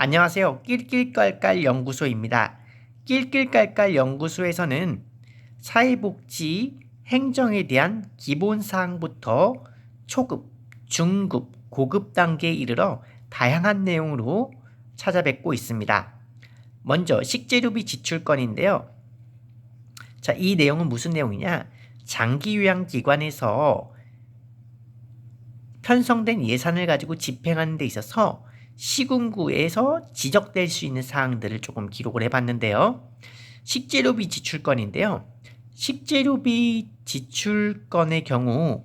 안녕하세요. 낄낄깔깔 연구소입니다. 낄낄깔깔 연구소에서는 사회복지 행정에 대한 기본 사항부터 초급, 중급, 고급 단계에 이르러 다양한 내용으로 찾아뵙고 있습니다. 먼저 식재료비 지출건인데요. 자, 이 내용은 무슨 내용이냐? 장기 요양 기관에서 편성된 예산을 가지고 집행하는 데 있어서 시군구에서 지적될 수 있는 사항들을 조금 기록을 해봤는데요. 식재료비 지출건인데요. 식재료비 지출건의 경우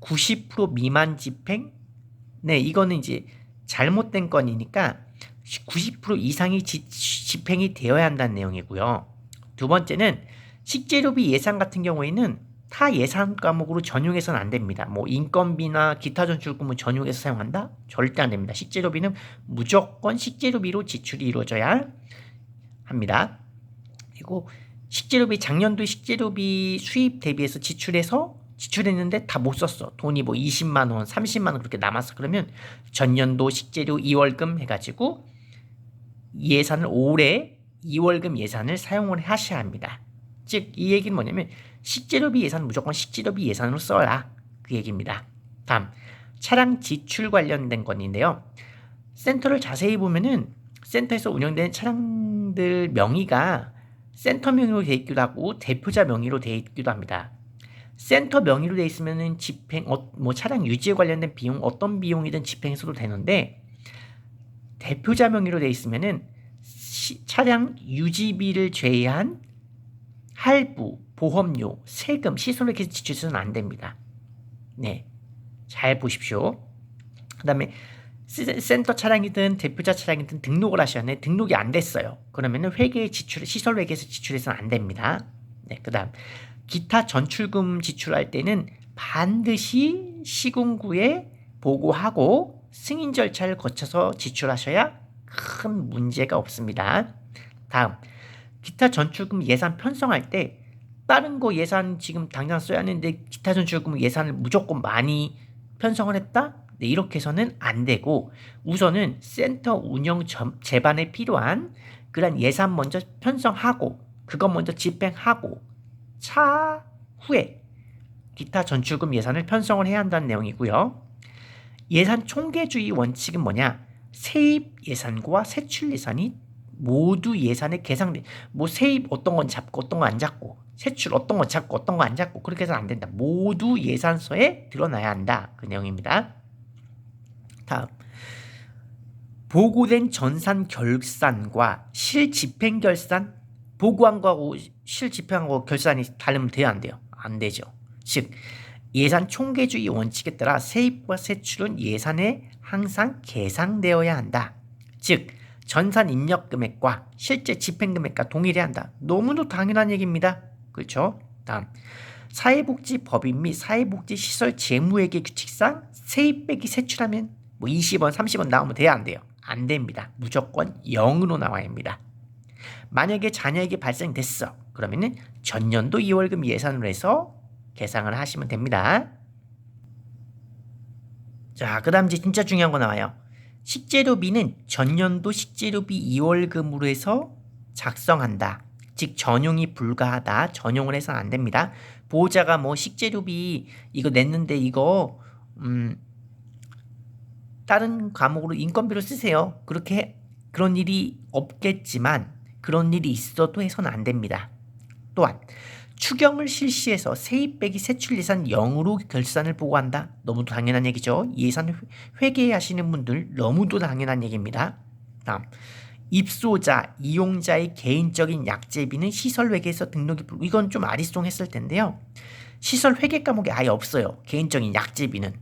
90% 미만 집행? 네, 이거는 이제 잘못된 건이니까 90% 이상이 지, 집행이 되어야 한다는 내용이고요. 두 번째는 식재료비 예산 같은 경우에는 타 예산 과목으로 전용해서는 안 됩니다. 뭐 인건비나 기타 전출금은 전용해서 사용한다? 절대 안 됩니다. 식재료비는 무조건 식재료비로 지출이 이루어져야 합니다. 그리고 식재료비 작년도 식재료비 수입 대비해서 지출해서 지출했는데 다 못 썼어. 돈이 뭐 20만 원, 30만 원 그렇게 남았어. 그러면 전년도 식재료 2월금 해가지고 예산을 올해 2월금 예산을 사용을 하셔야 합니다. 즉 이 얘기는 뭐냐면 식재료비 예산 무조건 식재료비 예산으로 써라 그 얘기입니다. 다음 차량 지출 관련된 건인데요. 센터를 자세히 보면은 센터에서 운영되는 차량들 명의가 센터 명의로 되어 있기도 하고 대표자 명의로 되어 있기도 합니다. 센터 명의로 되어 있으면은 집행 어, 뭐 차량 유지에 관련된 비용 어떤 비용이든 집행해서도 되는데 대표자 명의로 되어 있으면은 시, 차량 유지비를 제외한 할부, 보험료, 세금, 시설회계 지출서는 안 됩니다. 네, 잘 보십시오. 그 다음에 센터 차량이든 대표자 차량이든 등록을 해. 등록이 안 됐어요. 그러면은 회계 지출, 시설 회계에서 지출해서는 안 됩니다. 네, 그 다음 기타 전출금 지출할 때는 반드시 시군구에 보고하고 승인 절차를 거쳐서 지출하셔야 큰 문제가 없습니다. 다음 기타 전출금 예산 편성할 때 다른 거 예산 지금 당장 써야 하는데 기타 전출금 예산을 무조건 많이 편성을 했다? 네, 이렇게 해서는 안 되고 우선은 센터 운영 재반에 필요한 그런 예산 먼저 편성하고 그것 먼저 집행하고 차후에 기타 전출금 예산을 편성을 해야 한다는 내용이고요. 예산 총계주의 원칙은 뭐냐? 세입 예산과 세출 예산이 모두 예산에 계산돼. 뭐 세입 어떤 건 잡고 어떤 건 안 잡고 세출 어떤 건 잡고 어떤 건 안 잡고 그렇게 해서는 안 된다. 모두 예산서에 드러나야 한다. 그 내용입니다. 다음 보고된 전산 결산과 실집행 결산 보고한 거하고 실집행한 거 결산이 다르면 돼요 안 돼요? 안 되죠. 즉 예산 총계주의 원칙에 따라 세입과 세출은 예산에 항상 계상되어야 한다. 즉 전산 입력 금액과 실제 집행 금액과 동일해야 한다. 너무도 당연한 얘기입니다. 그렇죠? 다음 사회복지법인 및 사회복지시설 재무회계 규칙상 세입 빼기 세출하면 뭐 20원, 30원 나오면 돼야 안 돼요? 안 됩니다. 무조건 0으로 나와야 합니다. 만약에 자녀에게 발생됐어. 그러면은 전년도 2월금 예산으로 해서 계상을 하시면 됩니다. 자, 그 다음 이제 진짜 중요한 거 나와요. 식재료비는 전년도 식재료비 2월금으로 해서 작성한다. 즉 전용이 불가하다. 전용을 해서는 안 됩니다. 보호자가 뭐 식재료비 이거 냈는데 이거 음 다른 과목으로 인건비로 쓰세요. 그렇게 그런 일이 없겠지만 그런 일이 있어도 해서는 안 됩니다. 또한 추경을 실시해서 세입 빼기 세출 예산 0으로 결산을 보고한다. 너무도 당연한 얘기죠. 예산 회계하시는 분들 너무도 당연한 얘기입니다. 다음 입소자, 이용자의 개인적인 약제비는 시설 회계에서 등록이 불 이건 좀 아리송했을 텐데요. 시설 회계 과목에 아예 없어요. 개인적인 약제비는.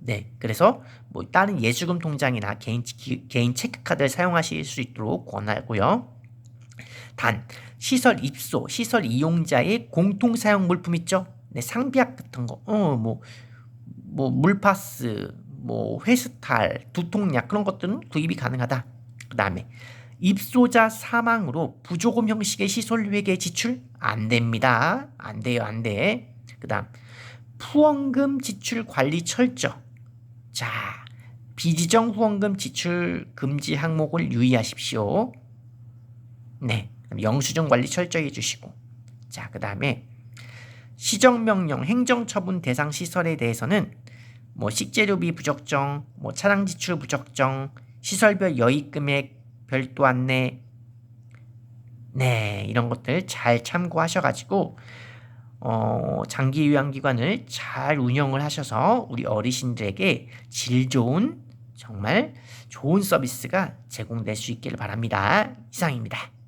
네, 그래서 뭐 다른 예수금 통장이나 개인 개인 체크카드를 사용하실 수 있도록 권하고요. 단 시설 입소, 시설 이용자의 공통 사용 물품 있죠? 네, 상비약 같은 거, 어, 뭐, 뭐 물파스, 뭐 회스탈, 두통약 그런 것들은 구입이 가능하다. 그 다음에 입소자 사망으로 부조금 형식의 시설 회계 지출 안 됩니다. 안 돼요, 안 돼. 그 다음, 푸원금 지출 관리 철저. 자, 비지정 후원금 지출 금지 항목을 유의하십시오. 네. 영수증 관리 철저히 해주시고. 자, 그 다음에 시정명령 행정처분 대상 시설에 대해서는 뭐 식재료비 부적정, 뭐 차량 지출 부적정, 시설별 여익 금액 별도 안내, 네 이런 것들 잘 참고하셔가지고 어, 장기 요양기관을 잘 운영을 하셔서 우리 어르신들에게 질 좋은 정말 좋은 서비스가 제공될 수 있기를 바랍니다. 이상입니다.